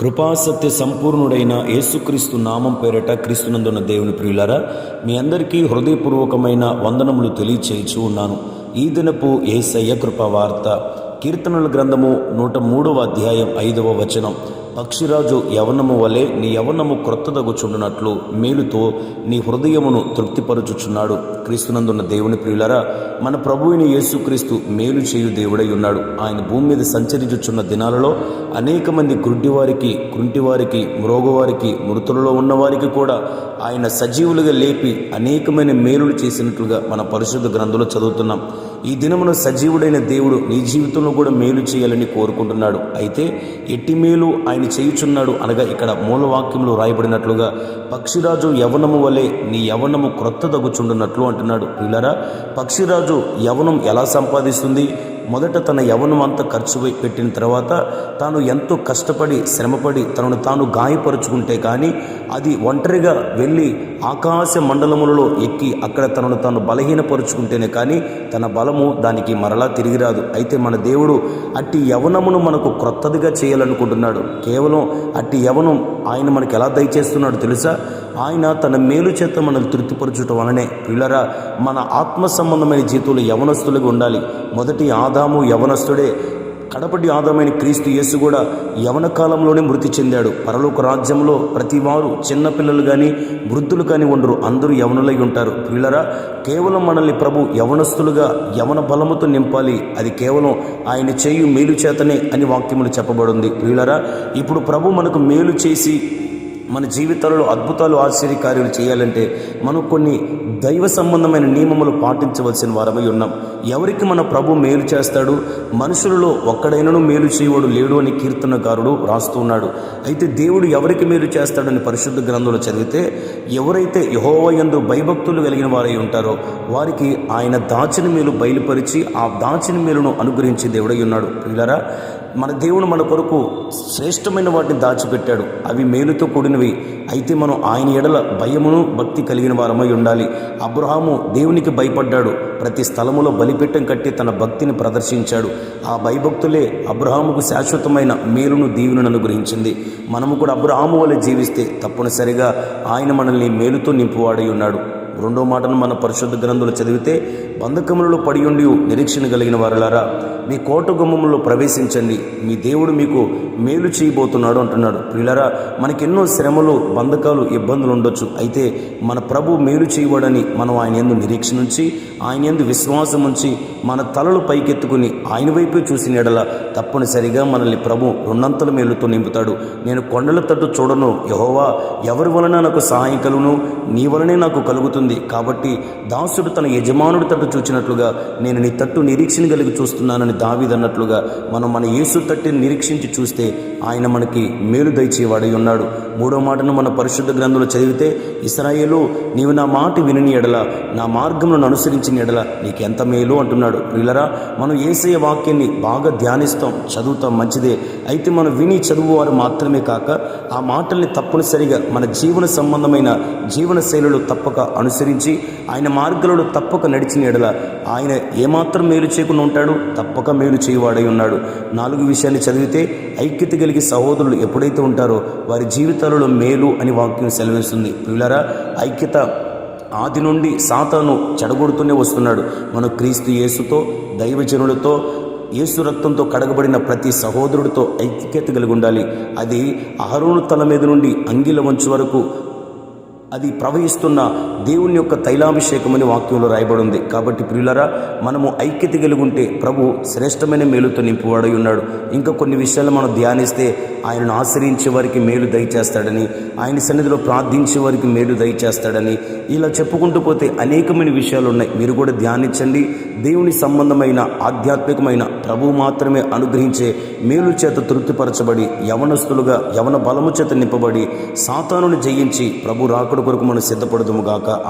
కృపాసత్య సంపూర్ణుడైన యేసుక్రీస్తు నామం పేరట క్రీస్తునందున్న దేవుని ప్రియులారా మీ అందరికీ హృదయపూర్వకమైన వందనములు తెలియచేయచూ ఉన్నాను. ఈ దినపు ఏసయ్య కృప వార్త కీర్తనల గ్రంథము నూట మూడవ అధ్యాయం ఐదవ వచనం. పక్షిరాజు యవనము వలె నీ యవనము క్రొత్తదగుచుండునట్లు మేలుతో నీ హృదయమును తృప్తిపరుచుచున్నాడు. క్రీస్తునందున్న దేవుని ప్రియులరా మన ప్రభువుని యేసుక్రీస్తు మేలు చేయు దేవుడై ఉన్నాడు. ఆయన భూమి మీద సంచరించుచున్న దినాలలో అనేక మంది గుడ్డివారికి కుంటివారికి మ్రోగవారికి మృతులలో ఉన్నవారికి కూడా ఆయన సజీవులుగా లేపి అనేకమైన మేలులు చేసినట్లుగా మన పరిశుద్ధ గ్రంథంలో చదువుతున్నాం. ఈ దినమున సజీవుడైన దేవుడు నీ జీవితంలో కూడా మేలు చేయాలని కోరుకుంటున్నాడు. అయితే ఎట్టి మేలు ఆయన చేయుచున్నాడు అనగా ఇక్కడ మూలవాక్యంలో రాయబడినట్లుగా పక్షిరాజు యవనము వలె నీ యవనము క్రొత్త తగ్గుచుండునట్లు అంటున్నాడు. పిల్లరా పక్షిరాజు యవనం ఎలా సంపాదిస్తుంది? మొదట తన యవనం అంతా ఖర్చు పెట్టిన తర్వాత తాను ఎంతో కష్టపడి శ్రమపడి తనను తాను గాయపరుచుకుంటే కానీ అది ఒంటరిగా వెళ్ళి ఆకాశ మండలములలో ఎక్కి అక్కడ తనను తాను బలహీనపరుచుకుంటేనే కానీ తన బలము దానికి మరలా తిరిగి రాదు. అయితే మన దేవుడు అట్టి యవనమును మనకు క్రొత్తదిగా చేయాలనుకుంటున్నాడు. కేవలం అట్టి యవనం ఆయన మనకు ఎలా దయచేస్తున్నాడు తెలుసా? ఆయన తన మేలు చేత మనల్ని తృప్తిపరచడం వలనే. పిల్లరా మన ఆత్మ సంబంధమైన జీవితంలో యవనస్తులుగా ఉండాలి. మొదటి ఆదాము యవనస్తుడే. కడపటి ఆదామైన క్రీస్తు యేసు కూడా యవన కాలంలోనే మృతి చెందాడు. పరలోక రాజ్యంలో ప్రతి వారు చిన్నపిల్లలు కానీ వృద్ధులు కానీ ఉండరు. అందరూ యవనులై ఉంటారు. పిల్లరా కేవలం మనల్ని ప్రభు యవనస్తులుగా యవన బలముతో నింపాలి. అది కేవలం ఆయన చేయు మేలు చేతనే అని వాక్యములు చెప్పబడింది. పిల్లరా ఇప్పుడు ప్రభు మనకు మేలు చేసి మన జీవితాలలో అద్భుతాలు ఆశ్చర్యకార్యాలు చేయాలంటే మనం కొన్ని దైవ సంబంధమైన నియమములు పాటించవలసిన వారమై ఉన్నాం. ఎవరికి మన ప్రభు మేలు చేస్తాడు? మనుషులలో ఒక్కడైనను మేలు చేయవాడు లేడు అని కీర్తనకారుడు రాస్తున్నాడు అయితే దేవుడు ఎవరికి మేలు చేస్తాడని పరిశుద్ధ గ్రంథంలో చదివితే ఎవరైతే యహోవయందు భయభక్తులు కలిగిన వారై ఉంటారో వారికి ఆయన దాచిన మేలు బయలుపరిచి ఆ దాచిన మేలును అనుగ్రహించి దేవుడై ఉన్నాడు. పిల్లరా మన దేవుడు మన కొరకు శ్రేష్టమైన వాటిని దాచిపెట్టాడు. అవి మేలుతో కూడినవి. అయితే మనం ఆయన ఎడల భయమును భక్తి కలిగిన వారమై ఉండాలి. అబ్రహాము దేవునికి భయపడ్డాడు. ప్రతి స్థలములో బలిపెట్టం కట్టి తన భక్తిని ప్రదర్శించాడు. ఆ భయభక్తులే అబ్రహాముకు శాశ్వతమైన మేలును దీవులను అనుగ్రహించింది. మనము కూడా అబ్రహాము వలె జీవిస్తే తప్పనిసరిగా ఆయన మనల్ని మేలుతో నింపువాడై ఉన్నాడు. రెండో మాటను మన పరిశుద్ధ గ్రంథులు చదివితే బంధకములలో పడి ఉండి నిరీక్షణ కలిగిన వారులారా మీ కోట గుమ్మములో ప్రవేశించండి. మీ దేవుడు మీకు మేలు చేయబోతున్నాడు అంటున్నాడు. పిల్లరా మనకెన్నో శ్రమలు బంధకాలు ఇబ్బందులు ఉండొచ్చు. అయితే మన ప్రభు మేలు చేయవాడని మనం ఆయన ఎందు నిరీక్షణ ఉంచి ఆయన ఎందు విశ్వాసం ఉంచి మన తలలు పైకెత్తుకుని ఆయన వైపే చూసిన ఎడల తప్పనిసరిగా మనల్ని ప్రభు రెండంతల మేలుతో నింపుతాడు. నేను కొండల తట్టు చూడను. యహోవా ఎవరి వలన నాకు సహాయం కలుగును? నీ వలనే నాకు కలుగుతుంది. కాబట్టి దాసుడు తన యజమానుడి తట్టు చూచినట్లుగా నేను నీ తట్టు నిరీక్షణ కలిగి చూస్తున్నానని దావిదన్నట్లుగా మనం మన యేసు తట్టిని నిరీక్షించి చూస్తే ఆయన మనకి మేలు దయచేవాడై ఉన్నాడు. మూడో మాటను మన పరిశుద్ధ గ్రంథంలో చదివితే ఇస్రాయేలు నీవు నా మాట వినని ఎడల నా మార్గములను అనుసరించిన ఎడల నీకు ఎంత మేలు అంటున్నాడు. వీళ్ళరా మనం ఏసయ వాక్యాన్ని బాగా ధ్యానిస్తాం చదువుతాం మంచిదే. అయితే మనం విని చదువువారు మాత్రమే కాక ఆ మాటల్ని తప్పనిసరిగా మన జీవన సంబంధమైన జీవన శైలులు తప్పక అనుసరించి ఆయన మార్గంలో తప్పక నడిచిన ఎడల ఆయన ఏమాత్రం మేలు చేయకుండా ఉంటాడు తప్పక మేలు చేయవాడై ఉన్నాడు. నాలుగు విషయాన్ని చదివితే ఐక్యత కలిగి సహోదరులు ఎప్పుడైతే ఉంటారో వారి జీవితాలలో మేలు అని వాక్యం సెలవిస్తుంది. పిల్లరా ఐక్యత ఆది నుండి సాతాను చెడగొడుతూనే వస్తున్నాడు. మనం క్రీస్తు యేసుతో దైవజనులతో యేసు రక్తంతో కడగబడిన ప్రతి సహోదరుడితో ఐక్యత కలిగి ఉండాలి. అది అహరుణు తల మీద నుండి అంగిల వంచు వరకు అది ప్రవహిస్తున్న దేవుని యొక్క తైలాభిషేకమని వాక్యంలో రాయబడింది. కాబట్టి ప్రియులరా మనము ఐక్యత కలిగి ప్రభు శ్రేష్టమైన మేలుతో నింపువాడై ఉన్నాడు. ఇంకా కొన్ని విషయాలు మనం ధ్యానిస్తే ఆయనను ఆశ్రయించే వారికి మేలు దయచేస్తాడని ఆయన సన్నిధిలో ప్రార్థించే వారికి మేలు దయచేస్తాడని ఇలా చెప్పుకుంటూ పోతే అనేకమైన విషయాలు ఉన్నాయి. మీరు కూడా ధ్యానించండి. దేవుని సంబంధమైన ఆధ్యాత్మికమైన ప్రభు మాత్రమే అనుగ్రహించే మేలు చేత తృప్తిపరచబడి యవనస్తులుగా యవన బలము చేత నింపబడి సాతానుని జయించి ప్రభు రాకుడు కొరకు మనం సిద్ధపడదుము గాక.